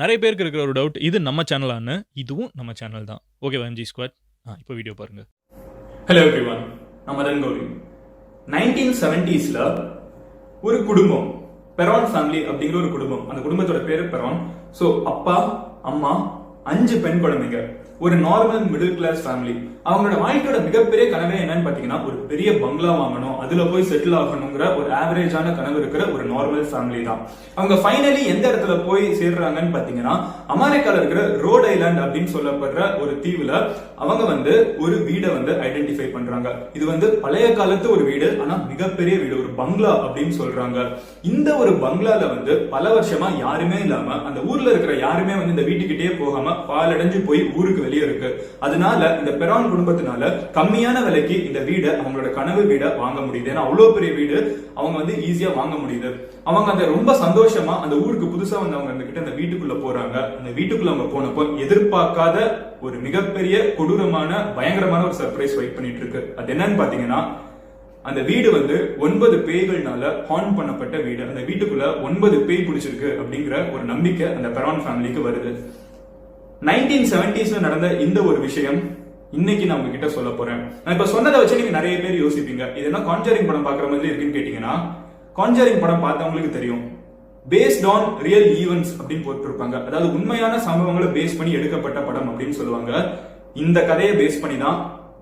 நிறைய பேருக்கு இருக்கிற ஒரு டவுட் இது நம்ம சேனலான்னு இதுவும் நம்ம சேனல் தான். ஓகே எம்ஜி ஸ்குவாட் ஆ இப்போ வீடியோ பாருங்க. ஹலோ எவ்ரி ஒன் நம்ம கௌரி. நைன்டீன் செவன்டிஸ்ல ஒரு குடும்பம் பெரான் ஃபேமிலி அப்படிங்கிற ஒரு குடும்பம். அந்த குடும்பத்தோட பேர் பெரான் ஸோ அப்பா அம்மா அஞ்சு பெண் குழந்தைங்க. ஒரு நார்மல் மிடில் கிளாஸ் ஃபேமிலி அவங்களோட வாழ்க்கையோட மிகப்பெரிய கனவே என்னன்னு பாத்தீங்கன்னா ஒரு பெரிய பங்களா வாங்கணும் அதுல போய் செட்டில் ஆகணுங்கிற ஒரு ஆவரேஜான கனவு இருக்கிற ஒரு நார்மல் ஃபேமிலி தான். அவங்க ஃபைனலி எந்த இடத்துல போய் சேர்றாங்கன்னு பாத்தீங்கன்னா அமெரிக்கால இருக்கிற ரோட் ஐலாண்ட் அப்படின்னு சொல்லப்படுற ஒரு தீவுல அவங்க வந்து ஒரு வீடை வந்து ஐடென்டிஃபை பண்றாங்க. இது வந்து பழைய காலத்து ஒரு வீடு ஆனா மிகப்பெரிய வீடு ஒரு பங்களா அப்படின்னு சொல்றாங்க. இந்த ஒரு பங்களால வந்து பல வருஷமா யாருமே இல்லாம அந்த ஊர்ல இருக்கிற யாருமே வந்து இந்த வீட்டுக்கிட்டே போகாம பாலடைஞ்சு போய் ஊருக்கு வெளியே இருக்கு. அதனால இந்த பெரான் குடும்பத்தினால கம்மியான விலைக்கு இந்த வீடை அவங்களோட கனவு வீடை வாங்க முடியுது. ஏன்னா அவ்வளவு பெரிய வீடு அவங்க வந்து ஈஸியா வாங்க முடியுது. அவங்க அந்த ரொம்ப சந்தோஷமா அந்த ஊருக்கு புதுசா வந்தவங்க அந்த கிட்ட அந்த வீட்டுக்குள்ள போறாங்க. அந்த வீட்டுக்குள்ள அவங்க போனப்போ எதிர்பார்க்காத ஒரு மிகப்பெரிய கொடூரமான பயங்கரமான ஒரு சர்ப்ரைஸ் வெயிட் பண்ணிட்டு இருக்கு. அது என்னன்னு பாத்தீங்கன்னா அந்த வீடு வந்து ஒன்பது பேய்கள்னால ஹார்ன் பண்ணப்பட்ட வீடு. அந்த வீட்டுக்குள்ள ஒன்பது பேய் பிடிச்சிருக்கு அப்படிங்கிற ஒரு நம்பிக்கை அந்த பெரான் ஃபேமிலிக்கு வருது. நைன்டீன் செவன்டிஸ்ல நடந்த இந்த ஒரு விஷயம் இன்னைக்கு நான் உங்ககிட்ட சொல்ல போறேன். நான் இப்ப சொன்னதை வச்சு நீங்க நிறைய பேர் யோசிப்பீங்க. இது என்ன கான்ஜரிங் படம் பாக்குற மாதிரி இருக்குன்னு கேட்டீங்கன்னா கான்ஜரிங் படம் பார்த்தவங்களுக்கு தெரியும். பேஸ்ட் ஆன் ரியல் ஈவெண்ட்ஸ் அப்படின்னு போட்டிருப்பாங்க. அதாவது உண்மையான சம்பவங்களை பேஸ் பண்ணி எடுக்கப்பட்ட படம் அப்படின்னு சொல்லுவாங்க. இந்த கதையை பேஸ் பண்ணி தான்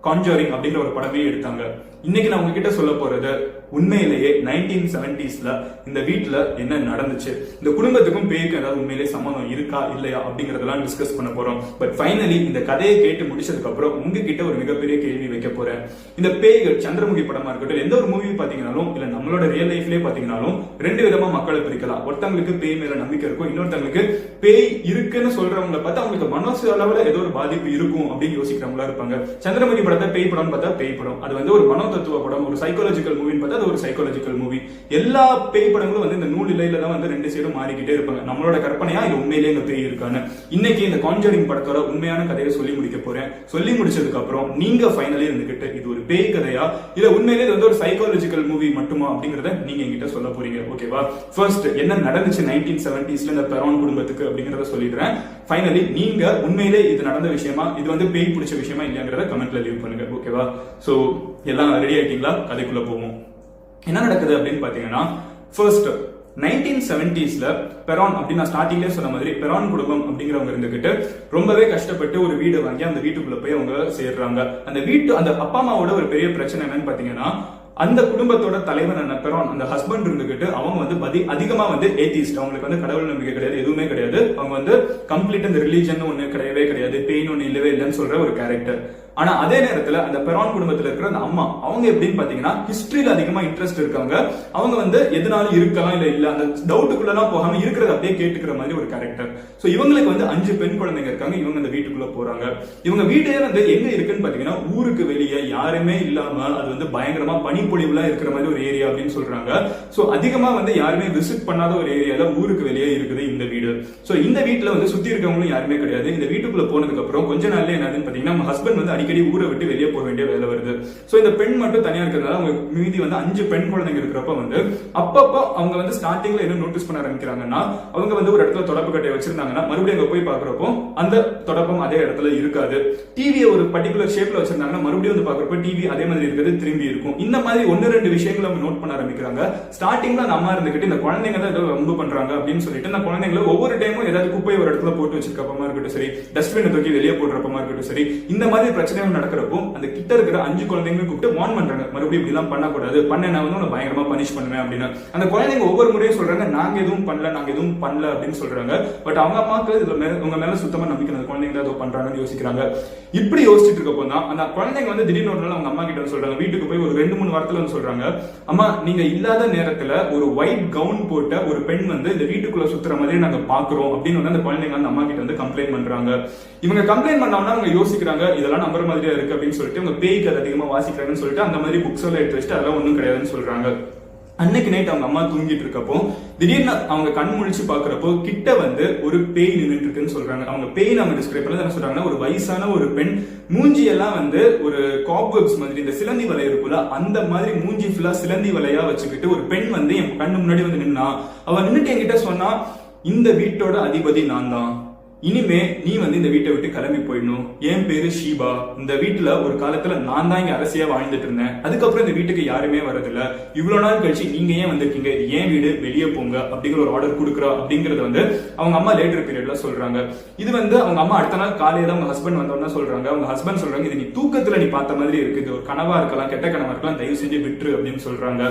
கான்ஜரிங் அப்படிங்கிற ஒரு படமே எடுத்தாங்க. இன்னைக்கு நான் உங்ககிட்ட சொல்ல போறது உண்மையிலேயே நைன்டீன் செவன்டிஸ்ல இந்த வீட்டில் என்ன நடந்துச்சு? இந்த குடும்பத்துக்கும் பேய்க்கு ஏதாவது உண்மையிலேயே சம்மந்தம் இருக்கா இல்லையா அப்படிங்கறதெல்லாம் டிஸ்கஸ் பண்ண போறோம். பட் ஃபைனலி இந்த கதையை கேட்டு முடிச்சதுக்கு அப்புறம் உங்ககிட்ட ஒரு மிகப்பெரிய கேள்வி வைக்க போறேன். இந்த பேய்கள் சந்திரமுகி படமா இருக்கட்டும் எந்த ஒரு மூவி பாத்தீங்கன்னாலும் இல்ல நம்மளோட ரியல் லைஃப்லயே பாத்தீங்கன்னாலும் ரெண்டு விதமா மக்களை பிரிக்கலாம். ஒருத்தவங்களுக்கு பேய் மேல நம்பிக்கை இருக்கும் இன்னொருத்தவங்களுக்கு பேய் இருக்குன்னு சொல்றவங்களை பார்த்தா அவங்களுக்கு மனசு அளவுல ஏதோ ஒரு பாதிப்பு இருக்கும் அப்படின்னு யோசிக்கிறவங்களா இருப்பாங்க. சந்திரமுகி படத்தை பேய் படம்னு பார்த்தா பேய் படம். அது வந்து ஒரு மனோ தத்துவ படம் ஒரு சைக்காலஜிக்கல் மூவின்னு பார்த்தா அது ஒரு சைக்காலஜிக்கல் மூவி எல்லா பேய் படங்களும் வந்து இந்த நூல் இலையில தான் வந்து ரெண்டு சைடும் மாறிக்கிட்டே இருப்பாங்க. நம்மளோட கற்பனையா இது உண்மையிலே இந்த பேய் இருக்கான்னு. இன்னைக்கு இந்த கான்ஜரிங் படத்தோட உண்மையான கதையை சொல்லி முடிக்க போறேன். சொல்லி முடிச்சதுக்கு அப்புறம் நீங்க ஃபைனலி இருந்துகிட்டு இது ஒரு பேய் கதையா? இல்ல உண்மையிலே இது வந்து ஒரு சைக்காலஜிக்கல் மூவி மட்டுமா அப்படிங்கறத நீங்க என்கிட்ட சொல்ல போறீங்க. ஓகேவா ஃபர்ஸ்ட் என்ன நடந்துச்சு நைன்டீன் செவன்டிஸ்ல இந்த பெரான் குடும்பத்துக்கு அப்படிங்கறத சொல்லிடுறேன். ஃபைனலி நீங்க உண்மையிலே இது நடந்த விஷயமா? இது வந்து பேய் பிடிச்ச விஷயமா இல்லையாங்கிறத கமெண்ட்ல லீவ் பண்ணுங்க. ஓகேவா சோ எல்லாம் ரெடி ஆயிட்டீங்களா? கதைக்குள்ள போவோம். என்ன நடக்குது அப்படின்னு பாத்தீங்கன்னா ஃபர்ஸ்ட் நைன்டீன் செவன்டிஸ்ல பெரான் அப்படின்னு நான் ஸ்டார்டிங்லேயே சொன்ன மாதிரி பெரான் குடும்பம் அப்படிங்கிறவங்க இருந்துகிட்டு ரொம்பவே கஷ்டப்பட்டு ஒரு வீடு வாங்கி அந்த வீட்டுக்குள்ள போய் அவங்க சேர்றாங்க. அந்த வீட்டு அந்த அப்பா அம்மாவோட ஒரு பெரிய பிரச்சனை என்னன்னு பாத்தீங்கன்னா அந்த குடும்பத்தோட தலைவர் என்ன பெரான் அந்த ஹஸ்பண்ட் இருந்துகிட்டு அவங்க வந்து பதி அதிகமா வந்து ஏத்திஸ்ட் அவங்களுக்கு வந்து கடவுள் நம்பிக்கை கிடையாது எதுவுமே கிடையாது. அவங்க வந்து கம்ப்ளீட் அந்த ரிலீஜன் ஒன்று கிடையவே கிடையாது. பெயின் ஒன்று இல்லவே இல்லைன்னு சொல்ற ஒரு கேரக்டர் ஆனா அதே நேரத்துல அந்த பெரான் குடும்பத்துல இருக்கிற அந்த அம்மா அவங்க எப்படின்னு பாத்தீங்கன்னா ஹிஸ்டரியில அதிகமா இன்ட்ரெஸ்ட் இருக்காங்க. அவங்க வந்து எதனாலும் இருக்கலாம் இல்ல இல்ல அந்த டவுட்டுக்குள்ள எல்லாம் போகாம இருக்கிறத அப்படியே கேட்டுக்கிற மாதிரி ஒரு கேரக்டர் சோ இவங்களுக்கு வந்து அஞ்சு பெண் குழந்தைங்க இருக்காங்க. இவங்க அந்த வீட்டுக்குள்ள போறாங்க. இவங்க வீடே வந்து எங்க இருக்குன்னு பாத்தீங்கன்னா ஊருக்கு வெளியே யாருமே இல்லாம அது வந்து பயங்கரமா பனிப்பொழிவுலாம் இருக்கிற மாதிரி ஒரு ஏரியா அப்படின்னு சொல்றாங்க. சோ அதிகமா வந்து யாருமே விசிட் பண்ணாத ஒரு ஏரியால ஊருக்கு வெளியே இருக்குது இந்த வீடு. சோ இந்த வீட்டில் வந்து சுத்தி இருக்கவங்களும் யாருமே கிடையாது. இந்த வீட்டுக்குள்ள போனதுக்கு அப்புறம் கொஞ்ச நாள்ல என்னதுன்னு பாத்தீங்கன்னா நம்ம ஹஸ்பண்ட் வந்து அடிக்கடி ஊரை விட்டு வெளியே போக வேண்டிய வேலை வருது. சோ இந்த பெண் மட்டும் தனியா இருக்கிறதுனால அவங்க மீதி வந்து அஞ்சு பெண் குழந்தைங்க இருக்கிறப்ப வந்து அப்பப்போ அவங்க வந்து ஸ்டார்டிங்ல என்ன நோட்டீஸ் பண்ண ஆரம்பிக்கிறாங்கன்னா அவங்க வந்து ஒரு இடத்துல தொடப்பு கட்டையை வச்சிருந்தாங்கன்னா மறுபடியும் அங்க போய் பாக்குறப்போ அந்த தொடப்பம் அதே இடத்துல இருக்காது. டிவியை ஒரு பர்டிகுலர் ஷேப்ல வச்சிருந்தாங்கன்னா மறுபடியும் வந்து பாக்குறப்போ டிவி அதே மாதிரி இருக்கிறது திரும்பி இருக்கும். இந்த மாதிரி ஒன்னு ரெண்டு விஷயங்களை அவங்க நோட் பண்ண ஆரம்பிக்கிறாங்க. ஸ்டார்டிங்ல அந்த அம்மா இருந்துகிட்டு இந்த குழந்தைங்க தான் ஏதோ ரொம்ப பண்றாங்க அப்படின்னு சொல்லிட்டு இந்த குழந்தைங்களை ஒவ்வொரு டைமும் ஏதாவது குப்பையை ஒரு இடத்துல போட்டு வச்சிருக்கப்பமா இருக்கட்டும் சரி டஸ்ட்பினை தூக்கி வெளியே போடுறப்பமா இருக்கட்டும் சரி இந்த மாதிரி பிரச்சனைகள் நடக்கிறப்போ அந்த கிட்ட இருக்கிற அஞ்சு குழந்தைங்களும் கூப்பிட்டு வார்ன் பண்றாங்க. மறுபடியும் இப்படி எல்லாம் பண்ணக்கூடாது பண்ண நான் வந்து உன்னை பயங்கரமா பனிஷ் பண்ணுவேன் அப்படின்னு. அந்த குழந்தைங்க ஒவ்வொரு முறையும் சொல்றாங்க நாங்க எதுவும் பண்ணல நாங்க எதுவும் பண்ணல அப்படின்னு சொல்றாங்க. பட் அவங்க அம்மாக்கு இதுல உங்க மேல சுத்தமா நம்பிக்கை அந்த குழந்தைங்க ஏதோ பண்றாங்கன்னு யோசிக்கிறாங்க. இப்படி யோசிச்சுட்டு இருக்கப்போ தான் அந்த குழந்தைங்க வந்து திடீர்னு ஒரு நாள் அவங்க அம்மா கிட்ட வந்து சொல்றாங்க. வீட்டுக்கு போய் ஒரு ரெண்டு மூணு வாரத்துல வந்து சொல்றாங்க அம்மா நீங்க இல்லாத நேரத்துல ஒரு ஒயிட் கவுன் போட்ட ஒரு பெண் வந்து இந்த வீட்டுக்குள்ள சுத்துற மாதிரி நாங்க பாக்குறோம் அப்படின்னு வந்து அந்த குழந்தைங்க அந்த அம்மா கிட்ட வந்து கம்ப்ளைண்ட் பண்றாங்க. இவங்க கம்ப்ளைண்ட் பண்ணோம்னா அவங்க யோசிக்கிறாங்க இதெல்லாம் நம்புற மாதிரியா இருக்கு அப்படின்னு சொல்லிட்டு அவங்க பேய் கதை அதிகமா வாசிக்கிறாங்கன்னு சொல்லிட்டு அந்த மாதிரி புக்ஸ் எல்லாம் எடுத்து வச்சுட்டு அதெல்லாம் ஒன்றும் கிடையாதுன்னு சொல்றாங்க. அன்னைக்கு நைட் அவங்க அம்மா தூங்கிட்டு இருக்கப்போ திடீர்னு அவங்க கண் முழிச்சு பாக்குறப்போ கிட்ட வந்து ஒரு பேய் நின்றுட்டு இருக்குன்னு சொல்றாங்க. அவங்க பேய் அவங்க டிஸ்கிரைப் பண்ணது என்ன சொல்றாங்கன்னா ஒரு வயசான ஒரு பெண் மூஞ்சி எல்லாம் வந்து ஒரு காப்வெப்ஸ் மாதிரி இந்த சிலந்தி வலை இருக்குல்ல அந்த மாதிரி மூஞ்சி ஃபுல்லா சிலந்தி வலையா வச்சுக்கிட்டு ஒரு பெண் வந்து என் கண்ணு முன்னாடி வந்து நின்னா. அவ நின்றுட்டு என்கிட்ட சொன்னா இந்த வீட்டோட அதிபதி நான் தான் இனிமே நீ வந்து இந்த வீட்டை விட்டு கிளம்பி போயிடணும். என் பேரு ஷீபா. இந்த வீட்டுல ஒரு காலத்துல நான் தான் இங்க அரசியா வாழ்ந்துட்டு இருந்தேன். அதுக்கப்புறம் இந்த வீட்டுக்கு யாருமே வரதில்ல இவ்வளவு நாள் கழிச்சு நீங்க ஏன் வந்திருக்கீங்க? இது ஏன் வீடு? வெளியே போங்க அப்படிங்கிற ஒரு ஆர்டர் கொடுக்குறா அப்படிங்கறத வந்து அவங்க அம்மா லேட்டர் பீரியட்ல சொல்றாங்க. இது வந்து அவங்க அம்மா அடுத்த நாள் காலையில அவங்க ஹஸ்பண்ட் வந்தோம்னா சொல்றாங்க. அவங்க ஹஸ்பண்ட் சொல்றாங்க இது நீ தூக்கத்துல நீ பார்த்த மாதிரி இருக்கு இது ஒரு கனவா இருக்கலாம் கெட்ட கனவா இருக்கலாம் தயவு செஞ்சு விட்டுரு அப்படின்னு சொல்றாங்க.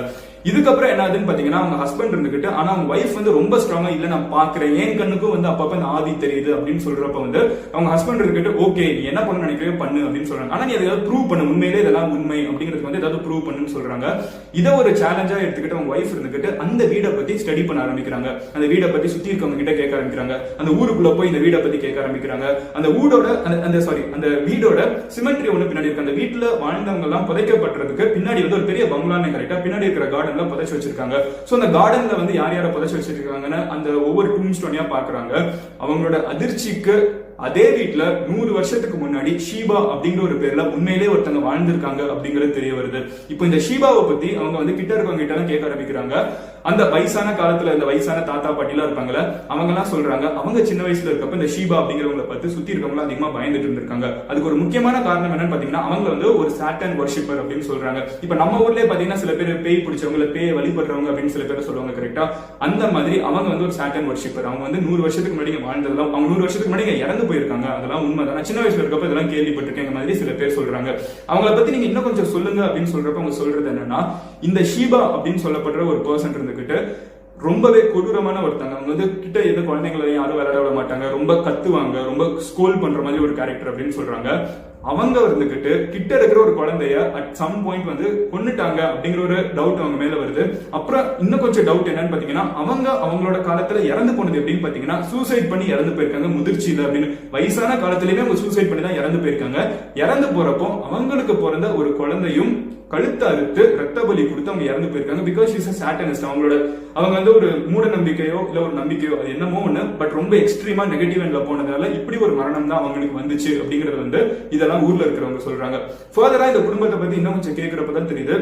இதுக்கப்புறம் என்ன ஆகுதுன்னு பாத்தீங்கன்னா அவங்க ஹஸ்பண்ட் இருந்துகிட்டு ஆனா அவங்க ஒய்ஃப் வந்து ரொம்ப ஸ்ட்ராங்கா இல்ல நான் பாக்குறேன் என் கண்ணுக்கும் வந்து அப்பப்ப இந்த ஆதி தெரியுது அப்படின்னு சொல்றப்ப வந்து அவங்க ஹஸ்பண்ட் இருந்துகிட்டு ஓகே நீ என்ன பண்ண நினைக்கிறே பண்ணு அப்படின்னு சொல்றாங்க. ஆனா நீ அதை ஏதாவது ப்ரூவ் பண்ணு. உண்மையிலே இதெல்லாம் உண்மை அப்படிங்கிறது வந்து ஏதாவது ப்ரூவ் பண்ணுன்னு சொல்றாங்க. இதை ஒரு சேலஞ்சா எடுத்துக்கிட்டு அவங்க ஒய்ஃப் இருந்துகிட்டு அந்த வீடை பத்தி ஸ்டடி பண்ண ஆரம்பிக்கிறாங்க. அந்த வீடை பத்தி சுத்தி இருக்கவங்க கிட்ட கேட்க ஆரம்பிக்கிறாங்க. அந்த ஊருக்குள்ள போய் இந்த வீடை பத்தி கேட்க ஆரம்பிக்கிறாங்க. அந்த ஊடோட அந்த- அந்த சாரி அந்த வீடோட சிமெண்ட்ரி ஒண்ணு பின்னாடி இருக்கு. அந்த வீட்டுல வாழ்ந்தவங்க எல்லாம் புதைக்கப்பட்டிருக்கு பின்னாடி வந்து ஒரு பெரிய பங்களான்னு கரெக்டா பின்னாடி இருக்கிற கார்டன்ல புதைச்சு வச்சிருக்காங்க. சோ அந்த கார்டன்ல வந்து யார் யாரை புதைச்சு வச்சிருக்காங்கன்னு அந்த ஒவ்வொரு டூம் ஸ்டோனியா பாக்குறாங்க அவங்களோட அதிர்ச்சிக்கு அதே வீட்டில் நூறு வருஷத்துக்கு முன்னாடி ஷீபா அப்படிங்கிற ஒரு பேர்ல உண்மையிலே ஒருத்தங்க வாழ்ந்திருக்காங்க அப்படிங்கிறது தெரிய வருது. இப்போ இந்த ஷீபாவை பத்தி அவங்க வந்து கிட்ட இருக்கவங்க கிட்ட எல்லாம் கேட்க ஆரம்பிக்கிறாங்க. அந்த வயசான காலத்துல இந்த வயசான தாத்தா பாட்டிலாம் இருப்பாங்கல்ல அவங்க எல்லாம் சொல்றாங்க. அவங்க சின்ன வயசுல இருக்கப்ப இந்த ஷீபா அப்படிங்கிறவங்கள பார்த்து சுத்தி இருக்கவங்க அதிகமா பயந்துட்டு இருந்திருக்காங்க. அதுக்கு ஒரு முக்கியமான காரணம் என்னன்னு பாத்தீங்கன்னா அவங்க வந்து ஒரு சாட்டன் வர்ஷிப்பர் அப்படின்னு சொல்றாங்க. இப்ப நம்ம ஊர்லயே பாத்தீங்கன்னா சில பேர் பேய் பிடிச்சவங்க பேய் வழிபடுறவங்க அப்படின்னு சில பேர் சொல்லுவாங்க கரெக்டா அந்த மாதிரி அவங்க வந்து ஒரு சாட்டன் வர்ஷிப்பர் அவங்க வந்து நூறு வருஷத்துக்கு முன்னாடி வாழ்ந்ததெல்லாம் அவங்க நூறு வருஷத்துக்கு முன்னாடி இறந்து இறந்து போயிருக்காங்க. அதெல்லாம் உண்மைதான். நான் சின்ன வயசுல இருக்கப்ப இதெல்லாம் கேள்விப்பட்டிருக்கேன். இந்த மாதிரி சில பேர் சொல்றாங்க. அவங்கள பத்தி நீங்க இன்னும் கொஞ்சம் சொல்லுங்க அப்படின்னு சொல்றப்ப அவங்க சொல்றது என்னன்னா இந்த ஷீபா அப்படின்னு சொல்லப்படுற ஒரு பர்சன் இருந்துகிட்டு ரொம்பவே கொடூரமான ஒருத்தங்க. அவங்க வந்து கிட்ட எந்த குழந்தைங்களையும் யாரும் விளையாட விட மாட்டாங்க. ரொம்ப கத்துவாங்க. ரொம்ப ஸ்கோல் பண்ற மாதிரி ஒரு கேரக்டர் அப்படின்னு சொல்றாங்க. அவங்க இருந்துகிட்டு கிட்ட இருக்கிற ஒரு குழந்தைய அட் சம் பாயிண்ட் வந்து கொன்னுட்டாங்க அப்படிங்கிற ஒரு டவுட் அவங்க மேல வருது. அப்புறம் இன்னும் கொஞ்சம் டவுட் என்னன்னு பாத்தீங்கன்னா அவங்க அவங்களோட காலத்துல இறந்து போனது எப்படின்னு பாத்தீங்கன்னா சூசைட் பண்ணி இறந்து போயிருக்காங்க முதிர்ச்சியில அப்படின்னு. வயசான காலத்திலயுமே அவங்க சூசைட் பண்ணி தான் இறந்து போயிருக்காங்க. இறந்து போறப்போ அவங்களுக்கு பிறந்த ஒரு குழந்தையும் கழுத்தை அறுத்து ரத்த பலி கொடுத்து அவங்க இறந்து போயிருக்காங்க பிகாஸ் இஸ் சாட்டனிஸ்ட் அவங்களோட அவங்க வந்து ஒரு மூட நம்பிக்கையோ இல்ல ஒரு நம்பிக்கையோ அது என்னமோ ஒண்ணு பட் ரொம்ப எக்ஸ்ட்ரீமா நெகட்டிவ் எண்ட்ல போனதால இப்படி ஒரு மரணம் தான் அவங்களுக்கு வந்துச்சு அப்படிங்கறது வந்து இதெல்லாம் ஊர்ல இருக்கிறவங்க சொல்றாங்க. ஃபர்தரா இந்த குடும்பத்தை பத்தி இன்னும் கொஞ்சம் கேட்கிறப்ப தான் தெரியுது.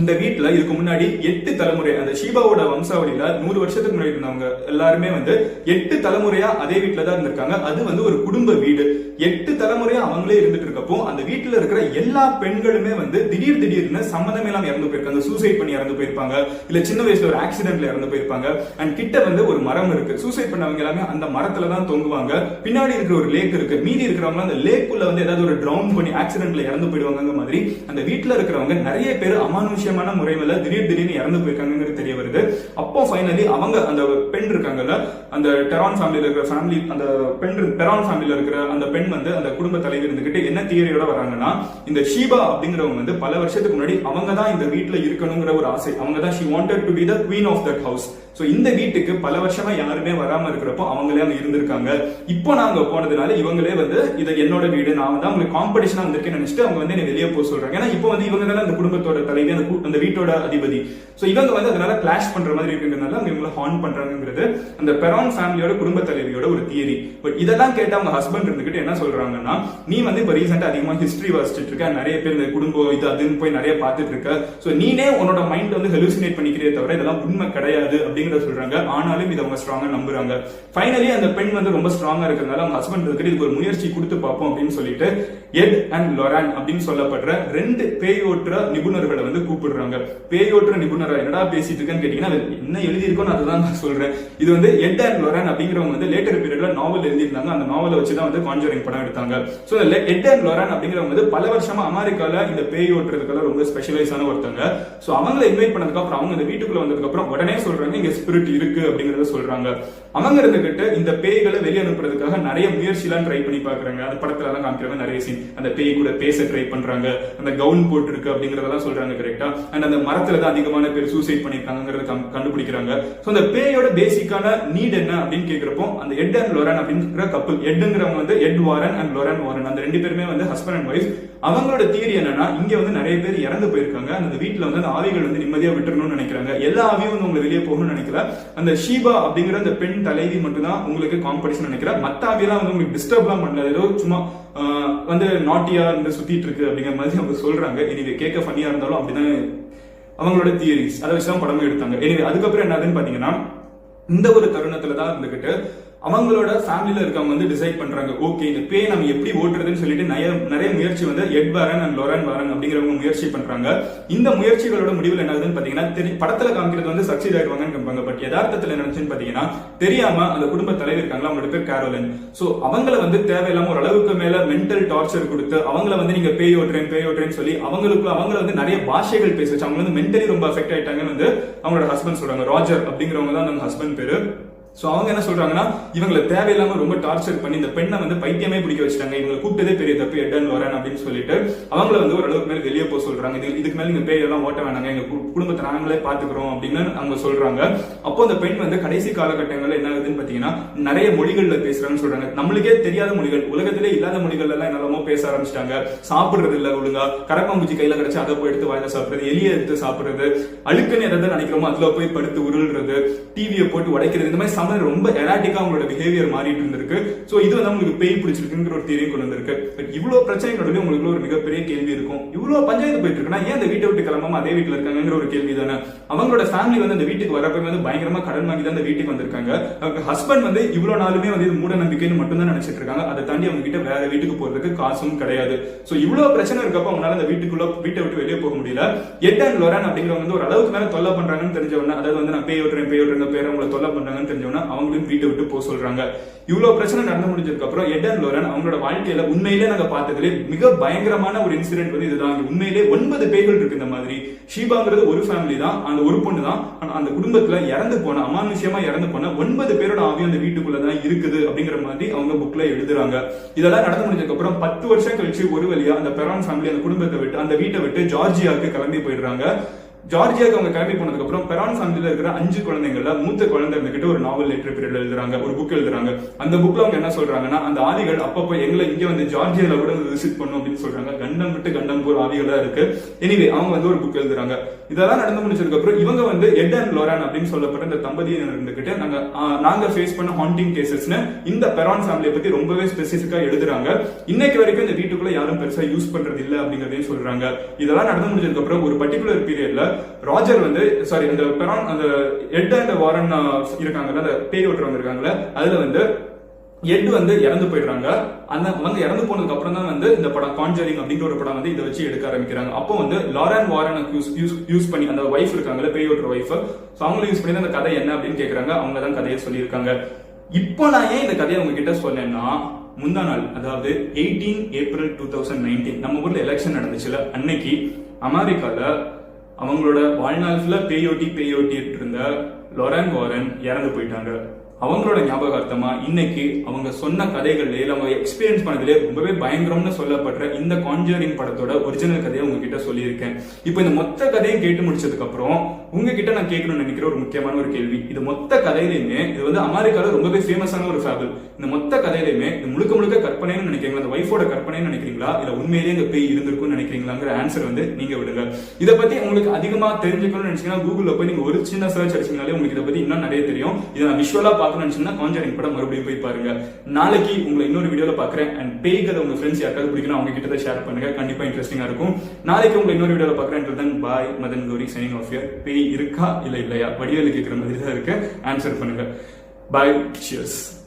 இந்த வீட்டுல இதுக்கு முன்னாடி எட்டு தலைமுறை அந்த ஷீபாவோட வம்சாவளியில நூறு வருஷத்துக்கு முன்னாடி இருந்தவங்க எல்லாருமே வந்து எட்டு தலைமுறையா அதே வீட்ல தான் இருந்திருக்காங்க. அது வந்து ஒரு குடும்ப வீடு. எட்டு தலைமுறையா அவங்களே இருந்துட்டு இருக்கப்போ அந்த வீட்டுல இருக்கிற எல்லா பெண்களுமே வந்து திடீர் திடீர்னு சம்மந்தம் இல்லாம இறந்து போயிருக்காங்க. சூசைட் பண்ணி இறந்து போயிருப்பாங்க. இல்ல சின்ன வயசுல ஒரு ஆக்சிடென்ட்ல இறந்து போயிருப்பாங்க. அண்ட் கிட்ட வந்து ஒரு மரம் இருக்கு. சூசைட் பண்ணவங்க எல்லாமே அந்த மரத்துல தான் தொங்குவாங்க. பின்னாடி இருக்கிற ஒரு லேக் இருக்கு. மீதி இருக்கிறவங்க அந்த லேக்குள்ள வந்து ஏதாவது ஒரு ட்ரவுன் பண்ணி ஆக்சிடென்ட்ல இறந்து போயிடுவாங்க மாதிரி அந்த வீட்டுல இருக்கிறவங்க நிறைய பேர் அமானுஷ்யமான முறையில திடீர் திடீர்னு இறந்து போயிருக்காங்கிறது தெரிய வருது. அப்போ ஃபைனலி அவங்க அந்த பெண் இருக்காங்கல்ல அந்த டெரான் ஃபேமிலியில இருக்கிற ஃபேமிலி அந்த பெண் பெரான் ஃபேமிலியில இருக்கிற அந்த பெண் வந்து அந்த குடும்ப தலைவர் இருந்துகிட்டு என்ன தியரியோட வராங்கன்னா இந்த ஷீபா அப்படிங்கிறவங்க வந்து பல வருஷத்துக்கு முன்னாடி அவங்க தான் இந்த வீட்டுல இருக்கணுங்கிற ஒரு ஆசை. அவங்க தான் she wanted to be the queen of that house so இந்த வீட்டுக்கு பல வருஷமா யாருமே வராம இருக்கிறப்போ அவங்களே அங்க இருந்திருக்காங்க. இப்போ நாங்க போனதுனால இவங்களே வந்து இது என்னோட வீடு நான் வந்து அவங்களுக்கு காம்படிஷனா வந்திருக்கேன்னு நினைச்சிட்டு அவங்க வந்து என்ன வெளியே போக சொல்றாங்க. ஏன்னா இப்போ வந்து இவங்க தானே அந்த குடும்பத்தோட தலைவி அந்த அந்த வீட்டோட அதிபதி. ஸோ இவங்க வந்து அதனால கிளாஷ் பண்ற மாதிரி இருக்குங்கிறதுனால அவங்க இவங்களை ஹார்ன் பண்றாங்கிறது அந்த பெரான் ஃபேமிலியோட குடும்ப தலைவியோட ஒரு தியரி பட் இதெல்லாம் கேட்டு அவங்க ஹஸ்பண்ட் இருந்துகிட்டு என்ன சொல்றாங்கன்னா நீ வந்து இப்போ ரீசெண்டா அதிகமா ஹிஸ்டரி வாசிச்சுட்டு இருக்க நிறைய பேர் இந்த குடும்பம் இது அதுன்னு போய் நிறைய பார்த்துட்டு இருக்க. ஸோ நீனே உன்னோட மைண்ட் வந்து ஹெலுசினேட் பண்ணிக்கிறே தவிர இதெல்லாம் உண்மை கிடையாது அப்படிங்கறத சொல்றாங்க. ஆனாலும் இதை அவங்க ஸ்ட்ராங்கா நம்புறாங்க. ஃபைனலி அந்த பெண் வந்து ரொம்ப ஸ்ட்ராங்கா இருக்கிறதுனால அவங்க ஹஸ்பண்ட் இருந்துட்டு இதுக்கு ஒரு முயற்சி கொடுத்து பார்ப்போம் அப்படின்னு சொல்லிட்டு எட் அண்ட் லொரான் அப்படின்னு சொல்லப்படுற ரெண்டு பேயோட்டுற நிபுணர்களை வந்து கூப்பிடுறாங்க. பேயோட்டுற நிபுணரா என்னடா பேசிட்டு இருக்கேன்னு கேட்டீங்கன்னா அது என்ன எழுதியிருக்கோம் அதுதான் நான் சொல்றேன். இது வந்து எட் அண்ட் அப்படிங்கிறவங்க வந்து லேட்டர் பீரியட்ல நாவல் எழுதியிருந்தாங்க. அந்த நாவலை வச்சு தான் வந்து கான்ஜரிங் படம் எடுத்தாங்க. ஸோ எட் அண்ட் லொரான் அப்படிங்கிறவங்க வந்து பல வருஷமா அமெரிக்கால இந்த பேய் ஓட்டுறதுக்கெல்லாம் ரொம்ப ஸ்பெஷலைஸான ஒருத்தங்க. ஸோ அவங்களை இன்வைட் பண்ணதுக்கு அப்புறம் அவங்க இந்த வீட்டுக்குள்ள வந்ததுக்கு அப்புறம் உடனே சொல்றாங்க இங்க ஸ்பிரிட் இருக்கு அப்படிங்கறத சொல்றாங்க. அவங்க இருந்துகிட்டு இந்த பேய்களை வெளியே அனுப்புறதுக்காக நிறைய முயற்சிலாம் ட்ரை பண்ணி பாக்குறாங்க. அந்த படத்துல எல்லாம் காமிக்கிறாங்க நிறைய சீன் அந்த பேய் கூட பேச ட்ரை பண்றாங்க. அந்த கவுன் போட்டு இருக்கு அப்படிங்கறதெல்லாம் சொல்றாங்க கரெக்டா அண்ட் அந்த மரத்துல தான் அதிகமான பேர் சூசைட் பண்ணியிருக்காங்கிறத கண்டுபிடிக்கிறாங்க. ஸோ அந்த பேயோட பேசிக்கான நீட் என்ன அப்படின்னு கேட்கிறப்போ அந்த எட் அண்ட் லொரன் அப்படிங்கிற கப்பல் எட்டுங்கிறவங்க வந்து Ed Warren and Lorraine Warren அந்த ரெண்டு பேருமே வந்து ஹஸ்பண்ட் அண்ட் ஒய்ஃப் அவங்களோட தியரி என்னன்னா இங்க வந்து நிறைய பேர் இறந்து போயிருக்காங்க. அந்த வீட்டுல வந்து அந்த ஆவிகள் வந்து நிம்மதியா விட்டுறணும்னு நினைக்கிறாங்க. எல்லா ஆவியும் வந்து உங்களை வெளியே போகணும்னு நினைக்கல. அந்த ஷீபா அப்படிங்கிற அந்த பெண் தலைவி மட்டும் தான் உங்களுக்கு காம்படிஷன் நினைக்கிறேன் மத்த ஆவியெல்லாம் வந்து உங்களுக்கு டிஸ்டர்ப்லாம் பண்ணல. ஏதோ சும்மா வந்து நாட்டியா இருந்து சுத்திட்டு இருக்கு அப்படிங்கிற மாதிரி அவங்க சொல்றாங்க. எனிவே கேட்க ஃபன்னியா இருந்தாலும் அப்படிதான் அவங்களோட தியரிஸ் அதை வச்சு தான் படமும் எடுத்தாங்க. எனிவே அதுக்கப்புறம் என்னதுன்னு பாத்தீங்கன்னா இந்த ஒரு தருணத்துல தான் இருந்துகிட்டு அவங்களோட ஃபேமிலியில இருக்கவங்க வந்து டிசைட் பண்றாங்க. ஓகே இந்த பேய் நம்ம எப்படி ஓட்டுறதுன்னு சொல்லிட்டு நிறைய நிறைய முயற்சி வந்து எட்வாரன் அண்ட் லொரன் வாரன் அப்படிங்கிறவங்க முயற்சி பண்றாங்க. இந்த முயற்சிகளோட முடிவில் என்ன ஆகுதுன்னு பாத்தீங்கன்னா தெரி- படத்துல காமிக்கிறது வந்து சக்சீட் ஆயிடுவாங்கன்னு காமிப்பாங்க பட் யதார்த்தத்தில் நினைச்சுன்னு பாத்தீங்கன்னா தெரியாம அந்த குடும்ப தலைவர் இருக்காங்களா அவங்களோட பேர் கேரோலின் சோ அவங்கள வந்து தேவையில்லாம ஒரு அளவுக்கு மேல மென்டல் டார்ச்சர் கொடுத்து அவங்கள வந்து நீங்க பேய் ஓட்டுறேன் பேய் ஓட்டுறேன்னு சொல்லி அவங்களுக்கு அவங்கள வந்து நிறைய பாஷைகள் பேச வச்சு அவங்க வந்து மென்டலி ரொம்ப அஃபெக்ட் ஆயிட்டாங்கன்னு வந்து அவங்களோட ஹஸ்பண்ட் சொல்றாங்க. ராஜர் அப்படிங்கிறவங்க தான் அந்த ஹஸ்பண்ட் பேரு. ஸோ அவங்க என்ன சொல்றாங்கன்னா இவங்களை தேவையில்லாம ரொம்ப டார்ச்சர் பண்ணி இந்த பெண்ணை வந்து பைத்தியமே பிடிக்க வச்சிட்டாங்க. இவங்க கூப்பிட்டதே பெரிய தப்பு எட்டன் வரேன் அப்படின்னு சொல்லிட்டு அவங்கள வந்து ஓரளவுக்கு மேல வெளியே போக சொல்றாங்க. இது இதுக்கு மேல நீங்க பேர் எல்லாம் ஓட்ட வேணாங்க. எங்க குடும்பத்தை நாங்களே பாத்துக்கிறோம் அப்படின்னு அவங்க சொல்றாங்க. அப்போ அந்த பெண் வந்து கடைசி காலகட்டங்கள்ல என்ன ஆகுதுன்னு பாத்தீங்கன்னா நிறைய மொழிகள்ல பேசுறாங்கன்னு சொல்றாங்க. நம்மளுக்கே தெரியாத மொழிகள் உலகத்திலே இல்லாத மொழிகள் எல்லாம் என்னெல்லாமோ பேச ஆரம்பிச்சிட்டாங்க. சாப்பிடுறது இல்ல ஒழுங்கா. கரப்பாம்பூச்சி கையில கிடைச்சு அதை போய் எடுத்து வாயில சாப்பிடுறது எலியை எடுத்து சாப்பிடுறது அழுக்குன்னு எதாவது நினைக்கிறோமோ அதுல போய் படுத்து உருள்றது டிவியை போட்டு உடைக்கிறது இந்த மாதிரி சமயம் ரொம்ப எராட்டிக்கா அவங்களோட பிஹேவியர் மாறிட்டு இருந்திருக்கு. சோ இது வந்து உங்களுக்கு பேய் பிடிச்சிருக்குங்கிற ஒரு தியரியும் கொண்டு வந்திருக்கு. பட் இவ்வளவு பிரச்சனைகளுடைய உங்களுக்கு ஒரு மிகப்பெரிய கேள்வி இருக்கும். இவ்வளவு பஞ்சாயத்து போயிட்டு இருக்குன்னா ஏன் அந்த வீட்டை விட்டு கிளம்பாம அதே வீட்டுல இருக்காங்கிற ஒரு கேள்வி தானே. அவங்களோட ஃபேமிலி வந்து அந்த வீட்டுக்கு வரப்ப வந்து பயங்கரமா கடன் வாங்கி தான் அந்த வீட்டுக்கு வந்திருக்காங்க. அவங்க ஹஸ்பண்ட் வந்து இவ்வளவு நாளுமே வந்து இது மூட நம்பிக்கைன்னு மட்டும் தான் நினைச்சிட்டு இருக்காங்க. அதை தாண்டி அவங்க கிட்ட வேற வீட்டுக்கு போறதுக்கு காசும் கிடையாது. சோ இவ்வளவு பிரச்சனை இருக்கப்ப அவங்களால அந்த வீட்டுக்குள்ள வீட்டை விட்டு வெளியே போக முடியல. எட்டன் லொரான் அப்படிங்கிறவங்க வந்து ஒரு அளவுக்கு மேல தொல்லை பண்றாங்கன்னு தெரிஞ்சவன அதாவது வந்து நான் பேய் ஓட்டுறேன் பேய் ஓட்டுறேன் பேர் அவங்களை தொல்லை பண்றாங்கன்னு பண்ணணும்னு அவங்களையும் வீட்டை விட்டு போக சொல்றாங்க. இவ்வளவு பிரச்சனை நடந்து முடிஞ்சதுக்கு அப்புறம் எட் அண்ட் லோரன் அவங்களோட வாழ்க்கையில உண்மையிலே நாங்க பார்த்ததுலே மிக பயங்கரமான ஒரு இன்சிடென்ட் வந்து இதுதான். உண்மையிலே ஒன்பது பேய்கள் இருக்கு இந்த மாதிரி. ஷீபாங்கிறது ஒரு ஃபேமிலி தான் அந்த ஒரு பொண்ணு தான். ஆனா அந்த குடும்பத்துல இறந்து போன அமானுஷ்யமா இறந்து போன ஒன்பது பேரோட ஆவியம் அந்த வீட்டுக்குள்ள தான் இருக்குது அப்படிங்கிற மாதிரி அவங்க புக்ல எழுதுறாங்க. இதெல்லாம் நடந்து முடிஞ்சதுக்கு அப்புறம் பத்து வருஷம் கழிச்சு ஒரு வழியா அந்த பெரான் ஃபேமிலி அந்த குடும்பத்தை விட்டு அந்த வீட்டை விட்டு ஜார்ஜியாவுக்கு கிளம்பி போயிடுறாங்க. ஜார்ஜியாவுக்கு அவங்க கிளம்பி போனதுக்கப்புறம் பெரான் ஃபேமிலியில் இருக்கிற அஞ்சு குழந்தைங்கள மூத்த குழந்தை இருந்துகிட்டு ஒரு நாவல் லெட்டர் பீரியட் எழுதுறாங்க ஒரு புக் எழுதுறாங்க. அந்த புக்ல அவங்க என்ன சொல்றாங்கன்னா அந்த ஆவிகள் அப்பப்போ எங்களை இங்கே வந்து ஜார்ஜியாவில் கூட விசிட் பண்ணும் அப்படின்னு சொல்றாங்க. கண்டம் விட்டு கண்டம் போல் ஆவிகளா இருக்கு. எனிவே அவங்க வந்து ஒரு புக் எழுதுறாங்க. இதெல்லாம் நடந்து முடிச்சதுக்கப்புறம் இவங்க வந்து எட் அண்ட் லோரான் அப்படின்னு சொல்லப்பட்ட இந்த தம்பதியினர் இருந்துகிட்டு நாங்க நாங்கள் நாங்க ஃபேஸ் பண்ண ஹாண்டிங் கேசஸ்னு இந்த பெரான் ஃபேமிலியை பத்தி ரொம்பவே ஸ்பெசிஃபிக்கா எழுதுறாங்க. இன்னைக்கு வரைக்கும் இந்த வீட்டுக்குள்ள யாரும் பெருசா யூஸ் பண்றது இல்லை அப்படிங்கறதையும் சொல்றாங்க. இதெல்லாம் நடந்து முடிஞ்சதுக்கப்புறம் ஒரு பர்டிகுலர் பீரியட்ல ராஜர் வந்து சாரி அந்த பெரான் அந்த எட் அண்ட் வாரன் இருக்காங்கல்ல அந்த பேய் ஓட்டுறவங்க இருக்காங்கல்ல அதுல வந்து எட் வந்து இறந்து போயிடுறாங்க. அந்த அவங்க இறந்து போனதுக்கு அப்புறம் தான் வந்து இந்த படம் கான்ஜரிங் அப்படிங்கிற ஒரு படம் வந்து இதை வச்சு எடுக்க ஆரம்பிக்கிறாங்க. அப்போ வந்து Lorraine Warren use use use பண்ணி அந்த ஒய்ஃப் இருக்காங்கல்ல பேய் ஓட்டுற ஒய்ஃப் ஸோ அவங்களும் யூஸ் பண்ணி அந்த கதை என்ன அப்படின்னு கேட்குறாங்க அவங்க தான் கதையை சொல்லியிருக்காங்க. இப்போ நான் ஏன் இந்த கதையை உங்ககிட்ட சொன்னேன்னா முந்தா நாள் அதாவது eighteen April two thousand nineteen நம்ம ஊர்ல எலெக்ஷன் நடந்துச்சுல அன்னைக்கு அமெரிக்கால அவங்களோட வாழ்நாள் ஃபுல்லா பேயோட்டி பேயோட்டிட்டு இருந்த லொரன் வாரன் இறந்து போயிட்டாங்க. அவங்களோட ஞாபகார்த்தமா இன்னைக்கு அவங்க சொன்ன கதைகள்ல அவங்க எக்ஸ்பீரியன்ஸ் பண்ணதுலேயே ரொம்பவே பயங்கரம்னு சொல்லப்படுற இந்த கான்ஜரிங் படத்தோட ஒரிஜினல் கதையை உங்ககிட்ட சொல்லியிருக்கேன். இப்போ இந்த மொத்த கதையும் கேட்டு முடிச்சதுக்கு அப்புறம் உங்ககிட்ட நான் கேட்கணும்னு நினைக்கிற ஒரு முக்கியமான ஒரு கேள்வி. இது மொத்த கதையிலையுமே இது வந்து அமெரிக்கால ரொம்பவே ஃபேமஸான ஒரு ஃபேபிள் இந்த மொத்த கதையிலையுமே இது முழுக்க முழுக்க கற்பனைன்னு நினைக்கிறீங்களா? அந்த ஒய்ஃபோட கற்பனைன்னு நினைக்கிறீங்களா? இல்ல உண்மையிலேயே இந்த பேய் இருந்திருக்கும்னு நினைக்கிறீங்களாங்கிற ஆன்சர் வந்து நீங்க விடுங்க. இதை பத்தி உங்களுக்கு அதிகமா தெரிஞ்சுக்கணும்னு நினைச்சீங்கன்னா கூகுள்ல போய் நீங்க ஒரு சின்ன சர்ச் அடிச்சீங்கனாலே உங்களுக்கு இதை பத்தி இன்னும் நிறைய தெரியும். இதை நான் விஷுவலா பார்க்கணும்னு நினைச்சீங்கன்னா கான்ஜரிங் படம் மறுபடியும் போய் பாருங்க. நாளைக்கு உங்களை இன்னொரு வீடியோல பாக்குறேன் அண்ட் பேய் கதை உங்க ஃப்ரெண்ட்ஸ் யாருக்காவது பிடிக்கணும் அவங்க கிட்ட ஷேர் பண்ணுங்க. கண்டிப்பா இன்ட்ரெஸ்டிங்கா இருக்கும். நாளைக்கு உங்களை இன்னொரு வீடியோல பாக்குறேன் bye Madan Gowri signing off year பேய் இருக்கா? இல்லை இல்லையா? வடிவேலு கேட்குற மாதிரி தான் இருக்கு. ஆன்சர் பண்ணுங்க. By cheers